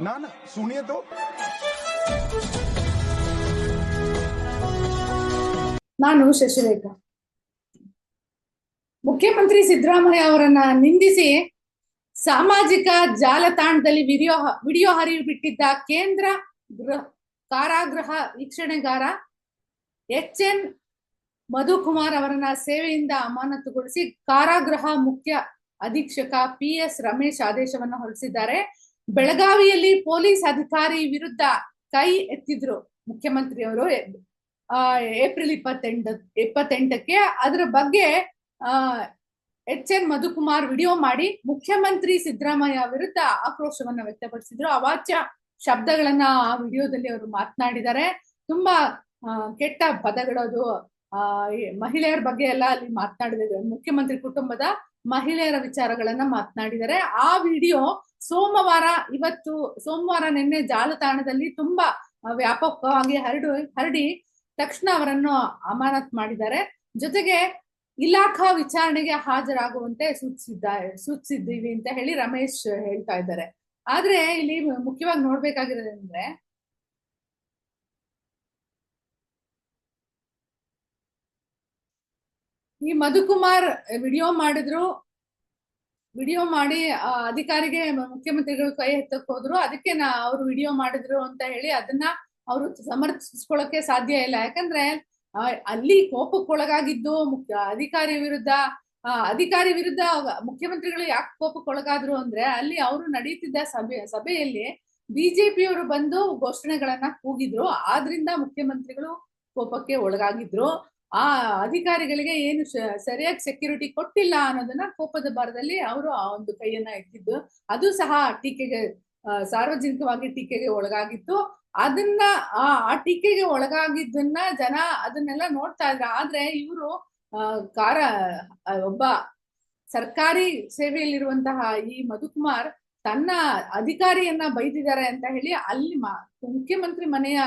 ના ના સુણીએ તો ನಾನು ಶಶಿರೇಖಾ. ಮುಖ್ಯಮಂತ್ರಿ ಸಿದ್ದರಾಮಯ್ಯ ಅವರನ್ನ ನಿಂದಿಸಿ ಸಾಮಾಜಿಕ ಜಾಲತಾಣದಲ್ಲಿ ವಿಡಿಯೋ ವಿಡಿಯೋ ಹರಿವು ಬಿಟ್ಟಿದ್ದ ಕೇಂದ್ರ ಗೃಹ, ಕಾರಾಗೃಹ ವೀಕ್ಷಣೆಗಾರ ಎಚ್ ಎನ್ ಮಧುಕುಮಾರ್ ಅವರನ್ನ ಸೇವೆಯಿಂದ ಅಮಾನತುಗೊಳಿಸಿ ಕಾರಾಗೃಹ ಮುಖ್ಯ ಅಧೀಕ್ಷಕ ಪಿ ಎಸ್ ರಮೇಶ್ ಆದೇಶವನ್ನು ಹೊರಡಿಸಿದ್ದಾರೆ. ಬೆಳಗಾವಿಯಲ್ಲಿ ಪೊಲೀಸ್ ಅಧಿಕಾರಿ ವಿರುದ್ಧ ಕೈ ಎತ್ತಿದ್ರು ಮುಖ್ಯಮಂತ್ರಿಯವರು. ಆ, ಏಪ್ರಿಲ್ ಇಪ್ಪತ್ತೆಂಟ ಇಪ್ಪತ್ತೆಂಟಕ್ಕೆ ಅದರ ಬಗ್ಗೆ ಎಚ್ ಎನ್ ಮಧುಕುಮಾರ್ ವಿಡಿಯೋ ಮಾಡಿ ಮುಖ್ಯಮಂತ್ರಿ ಸಿದ್ದರಾಮಯ್ಯ ವಿರುದ್ಧ ಆಕ್ರೋಶವನ್ನ ವ್ಯಕ್ತಪಡಿಸಿದ್ರು. ಅವಾಚ್ಯ ಶಬ್ದಗಳನ್ನ ಆ ವಿಡಿಯೋದಲ್ಲಿ ಅವರು ಮಾತನಾಡಿದ್ದಾರೆ. ತುಂಬಾ ಕೆಟ್ಟ ಪದಗಳದು ಆ ಮಹಿಳೆಯರ ಬಗ್ಗೆ ಎಲ್ಲ ಅಲ್ಲಿ ಮಾತನಾಡಿದ್ರು ಮುಖ್ಯಮಂತ್ರಿ ಕುಟುಂಬದ ಮಹಿಳೆಯರ ವಿಚಾರಗಳನ್ನ ಮಾತನಾಡಿದರೆ ಆ ವಿಡಿಯೋ ಸೋಮವಾರ ಇವತ್ತು, ಸೋಮವಾರ ನಿನ್ನೆ ಜಾಲತಾಣದಲ್ಲಿ ತುಂಬಾ ವ್ಯಾಪಕವಾಗಿ ಹರಡು, ಹರಡಿ ತಕ್ಷಣ ಅವರನ್ನು ಅಮಾನತ್ ಮಾಡಿದ್ದಾರೆ. ಜೊತೆಗೆ ಇಲಾಖಾ ವಿಚಾರಣೆಗೆ ಹಾಜರಾಗುವಂತೆ ಸೂಚಿಸಿದ್ದ, ಸೂಚಿಸಿದ್ದೀವಿ ಅಂತ ಹೇಳಿ ರಮೇಶ್ ಹೇಳ್ತಾ ಇದ್ದಾರೆ. ಆದ್ರೆ ಇಲ್ಲಿ ಮುಖ್ಯವಾಗಿ ನೋಡ್ಬೇಕಾಗಿರೋದಂದ್ರೆ ಈ ಮಧುಕುಮಾರ್ ವಿಡಿಯೋ ಮಾಡಿದ್ರು, ವಿಡಿಯೋ ಮಾಡಿ ಅಧಿಕಾರಿಗೆ ಮುಖ್ಯಮಂತ್ರಿಗಳು ಕೈ ಎತ್ತಕ್ಕೆ ಹೋದ್ರು. ಅದಕ್ಕೆ ನಾ, ಅವ್ರು ವಿಡಿಯೋ ಮಾಡಿದ್ರು ಅಂತ ಹೇಳಿ ಅದನ್ನ ಅವರು ಸಮರ್ಥಿಸ್ಕೊಳ್ಳೋಕೆ ಸಾಧ್ಯ ಇಲ್ಲ. ಯಾಕಂದ್ರೆ ಅಲ್ಲಿ ಕೋಪಕ್ಕೊಳಗಾಗಿದ್ದು ಮುಖ್ಯ, ಅಧಿಕಾರಿ ವಿರುದ್ಧ ಅಧಿಕಾರಿ ವಿರುದ್ಧ ಮುಖ್ಯಮಂತ್ರಿಗಳು ಯಾಕೆ ಕೋಪಕ್ಕೊಳಗಾದ್ರು ಅಂದ್ರೆ, ಅಲ್ಲಿ ಅವರು ನಡೀತಿದ್ದ ಸಭೆ, ಸಭೆಯಲ್ಲಿ ಬಿಜೆಪಿಯವರು ಬಂದು ಘೋಷಣೆಗಳನ್ನ ಕೂಗಿದ್ರು. ಆದ್ರಿಂದ ಮುಖ್ಯಮಂತ್ರಿಗಳು ಕೋಪಕ್ಕೆ ಒಳಗಾಗಿದ್ರು. ಆ ಅಧಿಕಾರಿಗಳಿಗೆ ಏನು ಸರಿಯಾಗಿ ಸೆಕ್ಯೂರಿಟಿ ಕೊಟ್ಟಿಲ್ಲ ಅನ್ನೋದನ್ನ ಕೋಪದ ಭಾರದಲ್ಲಿ ಅವರು ಆ ಒಂದು ಕೈಯನ್ನ ಎತ್ತಿದ್ದು. ಅದು ಸಹ ಟೀಕೆಗೆ ಸಾರ್ವಜನಿಕವಾಗಿ ಟೀಕೆಗೆ ಒಳಗಾಗಿತ್ತು. ಅದನ್ನ, ಆ ಟೀಕೆಗೆ ಒಳಗಾಗಿದ್ದನ್ನ ಜನ ಅದನ್ನೆಲ್ಲ ನೋಡ್ತಾ ಇದ್ರ. ಆದ್ರೆ ಇವರು ಕಾರ ಒಬ್ಬ ಸರ್ಕಾರಿ ಸೇವೆಯಲ್ಲಿರುವಂತಹ ಈ ಮಧುಕುಮಾರ್ ತನ್ನ ಅಧಿಕಾರಿಯನ್ನ ಬೈದಿದ್ದಾರೆ ಅಂತ ಹೇಳಿ ಅಲ್ಲಿ ಮುಖ್ಯಮಂತ್ರಿ ಮನೆಯ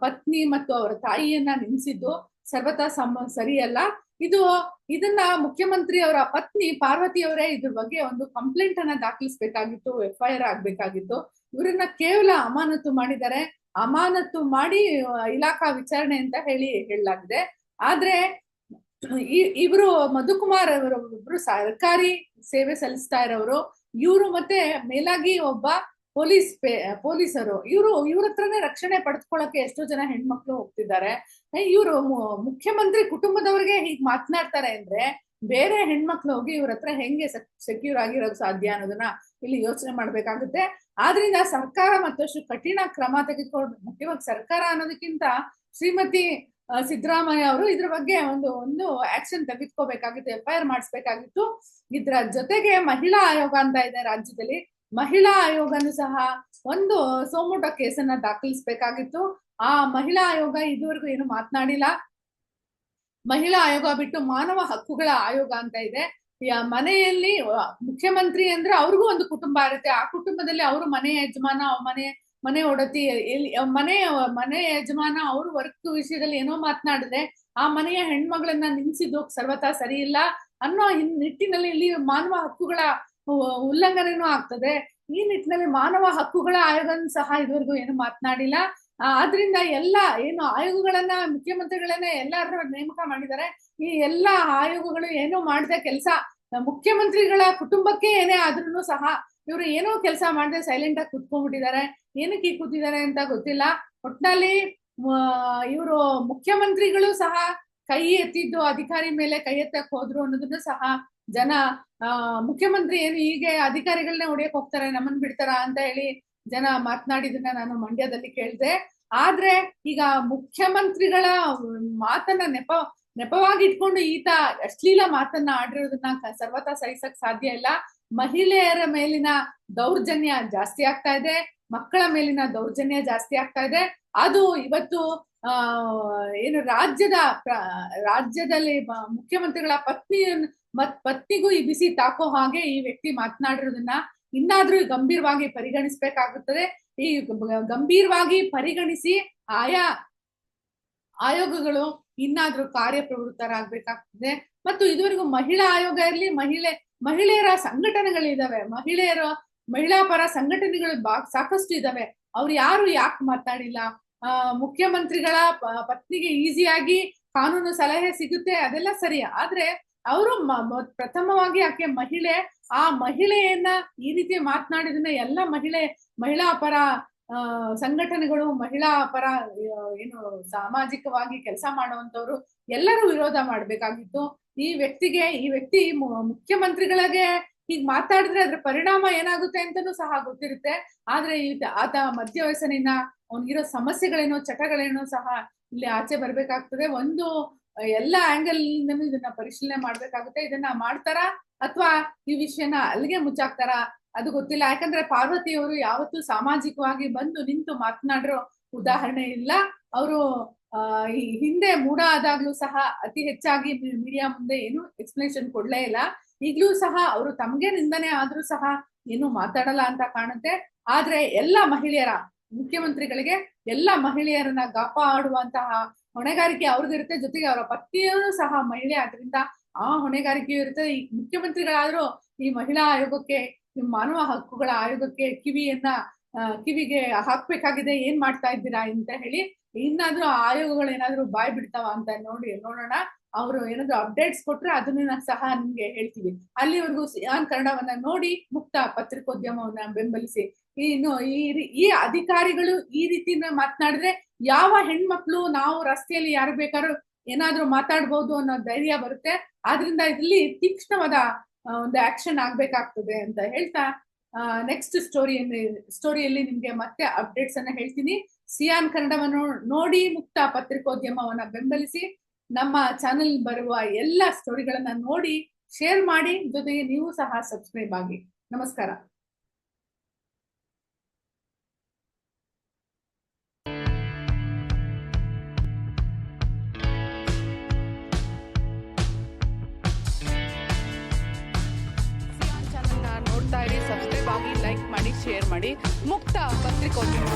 ಪತ್ನಿ ಮತ್ತು ಅವರ ತಾಯಿಯನ್ನ ನಿಲ್ಲಿಸಿದ್ದು ಸರ್ವತಾ ಸಮ ಸರಿಯಲ್ಲ ಇದು ಇದನ್ನ ಮುಖ್ಯಮಂತ್ರಿ ಅವರ ಪತ್ನಿ ಪಾರ್ವತಿ ಅವರೇ ಇದ್ರ ಬಗ್ಗೆ ಒಂದು ಕಂಪ್ಲೇಂಟ್ ಅನ್ನ ದಾಖಲಿಸಬೇಕಾಗಿತ್ತು ಎಫ್ ಐ ಆಗ್ಬೇಕಾಗಿತ್ತು. ಇವರನ್ನ ಕೇವಲ ಅಮಾನತು ಮಾಡಿದ್ದಾರೆ. ಅಮಾನತು ಮಾಡಿ ಇಲಾಖಾ ವಿಚಾರಣೆ ಅಂತ ಹೇಳಿ ಹೇಳಲಾಗಿದೆ. ಆದ್ರೆ ಇವರು ಮಧುಕುಮಾರ್ ಅವರು ಒಬ್ರು ಸರ್ಕಾರಿ ಸೇವೆ ಸಲ್ಲಿಸ್ತಾ ಇರೋರು. ಇವರು ಮತ್ತೆ ಮೇಲಾಗಿ ಒಬ್ಬ ಪೊಲೀಸ್ ಪೊಲೀಸರು, ಇವರು, ಇವ್ರ ಹತ್ರನೇ ರಕ್ಷಣೆ ಪಡೆದುಕೊಳ್ಳಕ್ಕೆ ಎಷ್ಟೋ ಜನ ಹೆಣ್ಮಕ್ಳು ಹೋಗ್ತಿದ್ದಾರೆ. ಇವರು ಮುಖ್ಯಮಂತ್ರಿ ಕುಟುಂಬದವ್ರಿಗೆ ಹೀಗ್ ಮಾತನಾಡ್ತಾರೆ ಅಂದ್ರೆ ಬೇರೆ ಹೆಣ್ಮಕ್ಳು ಹೋಗಿ ಇವ್ರ ಹತ್ರ ಹೆಂಗೆ ಸೆಕ್ಯೂರ್ ಆಗಿರೋದು ಸಾಧ್ಯ ಅನ್ನೋದನ್ನ ಇಲ್ಲಿ ಯೋಚನೆ ಮಾಡ್ಬೇಕಾಗುತ್ತೆ. ಆದ್ರಿಂದ ಸರ್ಕಾರ ಮತ್ತಷ್ಟು ಕಠಿಣ ಕ್ರಮ ತೆಗೆದುಕೊಂಡು ಮುಖ್ಯವಾಗಿ ಸರ್ಕಾರ ಅನ್ನೋದಕ್ಕಿಂತ ಶ್ರೀಮತಿ ಸಿದ್ದರಾಮಯ್ಯ ಅವರು ಇದ್ರ ಬಗ್ಗೆ ಒಂದು ಒಂದು ಆಕ್ಷನ್ ತೆಗೆದುಕೋಬೇಕಾಗಿತ್ತು ಎಫ್ ಐ ಆರ್ ಮಾಡಿಸ್ಬೇಕಾಗಿತ್ತು. ಇದ್ರ ಜೊತೆಗೆ ಮಹಿಳಾ ಆಯೋಗ ಅಂತ ಇದೆ ರಾಜ್ಯದಲ್ಲಿ. ಮಹಿಳಾ ಆಯೋಗನು ಸಹ ಒಂದು ಸೋಮೋಟ ಕೇಸನ್ನ ದಾಖಲಿಸಬೇಕಾಗಿತ್ತು. ಆ ಮಹಿಳಾ ಆಯೋಗ ಇದುವರೆಗೂ ಏನು ಮಾತನಾಡಿಲ್ಲ. ಮಹಿಳಾ ಆಯೋಗ ಬಿಟ್ಟು ಮಾನವ ಹಕ್ಕುಗಳ ಆಯೋಗ ಅಂತ ಇದೆ. ಮನೆಯಲ್ಲಿ ಮುಖ್ಯಮಂತ್ರಿ ಅಂದ್ರೆ ಅವ್ರಿಗೂ ಒಂದು ಕುಟುಂಬ ಇರುತ್ತೆ. ಆ ಕುಟುಂಬದಲ್ಲಿ ಅವರು ಮನೆ ಯಜಮಾನ, ಮನೆ ಮನೆ ಒಡತಿ ಮನೆ ಮನೆ ಯಜಮಾನ ಅವರು ವರ್ಕ್ ವಿಷಯದಲ್ಲಿ ಏನೋ ಮಾತನಾಡಿದ್ರೆ ಆ ಮನೆಯ ಹೆಣ್ಮಗಳನ್ನ ನಿಲ್ಸಿದ್ದು ಸರ್ವತಾ ಸರಿ ಇಲ್ಲ ಅನ್ನೋ ನಿಟ್ಟಿನಲ್ಲಿ ಇಲ್ಲಿ ಮಾನವ ಹಕ್ಕುಗಳ ಉಲ್ಲಂಘನೆನೂ ಆಗ್ತದೆ. ಈ ನಿಟ್ಟಿನಲ್ಲಿ ಮಾನವ ಹಕ್ಕುಗಳ ಆಯೋಗನ ಸಹ ಇದುವರೆಗೂ ಏನು ಮಾತನಾಡಿಲ್ಲ. ಆದ್ರಿಂದ ಎಲ್ಲ ಏನು ಆಯೋಗಗಳನ್ನ, ಮುಖ್ಯಮಂತ್ರಿಗಳನ್ನ ಎಲ್ಲಾರು ನೇಮಕ ಮಾಡಿದ್ದಾರೆ. ಈ ಎಲ್ಲಾ ಆಯೋಗಗಳು ಏನೋ ಮಾಡಿದ ಕೆಲಸ, ಮುಖ್ಯಮಂತ್ರಿಗಳ ಕುಟುಂಬಕ್ಕೆ ಏನೇ ಆದ್ರೂ ಸಹ ಇವರು ಏನೋ ಕೆಲಸ ಮಾಡದೆ ಸೈಲೆಂಟ್ ಆಗಿ ಕುತ್ಕೊಂಡ್ಬಿಟ್ಟಿದ್ದಾರೆ. ಏನಕ್ಕೆ ಕೂತಿದ್ದಾರೆ ಅಂತ ಗೊತ್ತಿಲ್ಲ. ಒಟ್ನಲ್ಲಿ ಇವರು ಮುಖ್ಯಮಂತ್ರಿಗಳು ಸಹ ಕೈ ಎತ್ತಿದ್ದು ಅಧಿಕಾರಿ ಮೇಲೆ ಕೈ ಎತ್ತಕ್ ಹೋದ್ರು ಅನ್ನೋದನ್ನು ಸಹ ಜನ, ಆ, ಮುಖ್ಯಮಂತ್ರಿ ಏನು ಹೀಗೆ ಅಧಿಕಾರಿಗಳನ್ನ ಹೊಡಿಯಕ್ ಹೋಗ್ತಾರೆ, ನಮ್ಮನ್ ಬಿಡ್ತಾರ ಅಂತ ಹೇಳಿ ಜನ ಮಾತನಾಡಿದನ್ನ ನಾನು ಮಂಡ್ಯದಲ್ಲಿ ಕೇಳಿದೆ. ಆದ್ರೆ ಈಗ ಮುಖ್ಯಮಂತ್ರಿಗಳ ಮಾತನ್ನ ನೆಪ ನೆಪವಾಗಿ ಇಟ್ಕೊಂಡು ಈತ ಅಶ್ಲೀಲ ಮಾತನ್ನ ಆಡಿರೋದನ್ನ ಸರ್ವತಾ ಸಹಿಸಕ್ ಸಾಧ್ಯ ಇಲ್ಲ. ಮಹಿಳೆಯರ ಮೇಲಿನ ದೌರ್ಜನ್ಯ ಜಾಸ್ತಿ ಆಗ್ತಾ ಇದೆ, ಮಕ್ಕಳ ಮೇಲಿನ ದೌರ್ಜನ್ಯ ಜಾಸ್ತಿ ಆಗ್ತಾ ಇದೆ. ಅದು ಇವತ್ತು ಏನು ರಾಜ್ಯದ ರಾಜ್ಯದಲ್ಲಿ ಮುಖ್ಯಮಂತ್ರಿಗಳ ಪತ್ನಿ ಮತ್, ಪತ್ನಿಗೂ ಈ ಬಿಸಿ ತಾಕೋ ಹಾಗೆ ಈ ವ್ಯಕ್ತಿ ಮಾತನಾಡಿರೋದನ್ನ ಇನ್ನಾದ್ರೂ ಗಂಭೀರವಾಗಿ ಪರಿಗಣಿಸ್ಬೇಕಾಗುತ್ತದೆ. ಈ ಗಂಭೀರವಾಗಿ ಪರಿಗಣಿಸಿ ಆಯಾ ಆಯೋಗಗಳು ಇನ್ನಾದ್ರೂ ಕಾರ್ಯಪ್ರವೃತ್ತರಾಗಬೇಕಾಗ್ತದೆ. ಮತ್ತು ಇದುವರೆಗೂ ಮಹಿಳಾ ಆಯೋಗ ಇರಲಿ, ಮಹಿಳೆ, ಮಹಿಳೆಯರ ಸಂಘಟನೆಗಳಿದಾವೆ. ಮಹಿಳೆಯರ, ಮಹಿಳಾ ಪರ ಸಂಘಟನೆಗಳು ಸಾಕಷ್ಟು ಇದಾವೆ. ಅವ್ರು ಯಾರು ಯಾಕೆ ಮಾತಾಡಿಲ್ಲ? ಮುಖ್ಯಮಂತ್ರಿಗಳ ಪತ್ನಿಗೆ ಈಸಿಯಾಗಿ ಕಾನೂನು ಸಲಹೆ ಸಿಗುತ್ತೆ, ಅದೆಲ್ಲ ಸರಿ. ಆದ್ರೆ ಅವರು ಪ್ರಥಮವಾಗಿ ಆಕೆ ಮಹಿಳೆ. ಆ ಮಹಿಳೆಯನ್ನ ಈ ರೀತಿ ಮಾತನಾಡಿದನ್ನ ಎಲ್ಲ ಮಹಿಳೆ, ಮಹಿಳಾ ಪರ ಸಂಘಟನೆಗಳು, ಮಹಿಳಾ ಪರ ಏನು ಸಾಮಾಜಿಕವಾಗಿ ಕೆಲಸ ಮಾಡುವಂತವ್ರು ಎಲ್ಲರೂ ವಿರೋಧ ಮಾಡ್ಬೇಕಾಗಿತ್ತು. ಈ ವ್ಯಕ್ತಿಗೆ, ಈ ವ್ಯಕ್ತಿ ಮುಖ್ಯಮಂತ್ರಿಗಳಿಗೆ ಹೀಗ್ ಮಾತಾಡಿದ್ರೆ ಅದ್ರ ಪರಿಣಾಮ ಏನಾಗುತ್ತೆ ಅಂತನೂ ಸಹ ಗೊತ್ತಿರುತ್ತೆ. ಆದ್ರೆ ಈ ಆತ ಮಧ್ಯ ವಯಸ್ಸನಿಂದ ಅವ್ನಿಗಿರೋ ಸಮಸ್ಯೆಗಳೇನೋ, ಚಟಗಳೇನೋ ಸಹ ಇಲ್ಲಿ ಆಚೆ ಬರ್ಬೇಕಾಗ್ತದೆ. ಒಂದು, ಎಲ್ಲ ಆಂಗಲ್ ನಿಂದನೂ ಇದನ್ನ ಪರಿಶೀಲನೆ ಮಾಡ್ಬೇಕಾಗುತ್ತೆ. ಇದನ್ನ ಮಾಡ್ತಾರಾ ಅಥವಾ ಈ ವಿಷಯನ ಅಲ್ಲಿಗೆ ಮುಚ್ಚಾಕ್ತಾರಾ ಅದು ಗೊತ್ತಿಲ್ಲ. ಯಾಕಂದ್ರೆ ಪಾರ್ವತಿಯವರು ಯಾವತ್ತೂ ಸಾಮಾಜಿಕವಾಗಿ ಬಂದು ನಿಂತು ಮಾತನಾಡಿರೋ ಉದಾಹರಣೆ ಇಲ್ಲ. ಅವರು ಹಿಂದೆ ಮೂಡ ಆದಾಗ್ಲೂ ಸಹ ಅತಿ ಹೆಚ್ಚಾಗಿ ಮೀಡಿಯಾ ಮುಂದೆ ಏನು ಎಕ್ಸ್ಪ್ಲನೇಷನ್ ಕೊಡ್ಲೇ ಇಲ್ಲ. ಈಗ್ಲೂ ಸಹ ಅವರು ತಮಗೆ ನಿಂದನೆ ಆದ್ರೂ ಸಹ ಏನು ಮಾತಾಡಲ್ಲ ಅಂತ ಕಾಣುತ್ತೆ. ಆದ್ರೆ ಎಲ್ಲ ಮಹಿಳೆಯರ, ಮುಖ್ಯಮಂತ್ರಿಗಳಿಗೆ ಎಲ್ಲ ಮಹಿಳೆಯರನ್ನ ಗಾಪ ಆಡುವಂತಹ ಹೊಣೆಗಾರಿಕೆ ಅವ್ರಿಗಿರುತ್ತೆ ಜೊತೆಗೆ ಅವರ ಪತ್ನಿಯೂ ಸಹ ಮಹಿಳೆ ಆದ್ರಿಂದ ಆ ಹೊಣೆಗಾರಿಕೆಯೂ ಇರುತ್ತೆ. ಈ ಮುಖ್ಯಮಂತ್ರಿಗಳಾದ್ರೂ ಈ ಮಹಿಳಾ ಆಯೋಗಕ್ಕೆ ಮಾನವ ಹಕ್ಕುಗಳ ಆಯೋಗಕ್ಕೆ ಕಿವಿಯನ್ನ ಕಿವಿಗೆ ಹಾಕ್ಬೇಕಾಗಿದೆ. ಏನ್ ಮಾಡ್ತಾ ಇದ್ದೀರಾ ಅಂತ ಹೇಳಿ, ಇನ್ನಾದ್ರೂ ಆಯೋಗಗಳು ಏನಾದ್ರೂ ಬಾಯ್ ಬಿಡ್ತಾವ ಅಂತ ನೋಡಿ, ನೋಡೋಣ. ಅವರು ಏನಾದ್ರು ಅಪ್ಡೇಟ್ಸ್ ಕೊಟ್ರೆ ಅದನ್ನ ಸಹ ನಿಮ್ಗೆ ಹೇಳ್ತೀವಿ. ಅಲ್ಲಿವರೆಗೂ ಸಿಯಾನ್ ಕನ್ನಡವನ್ನ ನೋಡಿ ಮುಕ್ತ ಪತ್ರಿಕೋದ್ಯಮವನ್ನ ಬೆಂಬಲಿಸಿ. ಇನ್ನು ಈ ಈ ಅಧಿಕಾರಿಗಳು ಈ ರೀತಿ ಮಾತನಾಡಿದ್ರೆ ಯಾವ ಹೆಣ್ಮಕ್ಳು ನಾವು ರಸ್ತೆಯಲ್ಲಿ ಯಾರು ಬೇಕಾದ್ರೂ ಏನಾದ್ರೂ ಮಾತಾಡ್ಬೋದು ಅನ್ನೋ ಧೈರ್ಯ ಬರುತ್ತೆ. ಆದ್ರಿಂದ ಇಲ್ಲಿ ತೀಕ್ಷ್ಣವಾದ ಒಂದು ಆಕ್ಷನ್ ಆಗ್ಬೇಕಾಗ್ತದೆ ಅಂತ ಹೇಳ್ತಾ ನೆಕ್ಸ್ಟ್ ಸ್ಟೋರಿ ಸ್ಟೋರಿಯಲ್ಲಿ ನಿಮ್ಗೆ ಮತ್ತೆ ಅಪ್ಡೇಟ್ಸ್ ಅನ್ನ ಹೇಳ್ತೀನಿ. ಸಿಯಾನ್ ಕನ್ನಡವನ್ನು ನೋಡಿ ಮುಕ್ತ ಪತ್ರಿಕೋದ್ಯಮವನ್ನ ಬೆಂಬಲಿಸಿ. ನಮ್ಮ ಚಾನೆಲ್ ಬರುವ ಎಲ್ಲ ಸ್ಟೋರಿಗಳನ್ನ ನೋಡಿ ಶೇರ್ ಮಾಡಿ, ಜೊತೆಗೆ ನೀವು ಸಹ ಸಬ್ಸ್ಕ್ರೈಬ್ ಆಗಿ. ನಮಸ್ಕಾರ. ಸಬ್ಸ್ಕ್ರೈಬ್ ಆಗಿ ಲೈಕ್ ಮಾಡಿ ಶೇರ್ ಮಾಡಿ. ಮುಕ್ತ ಪತ್ರಿಕೋದ್ಯಮ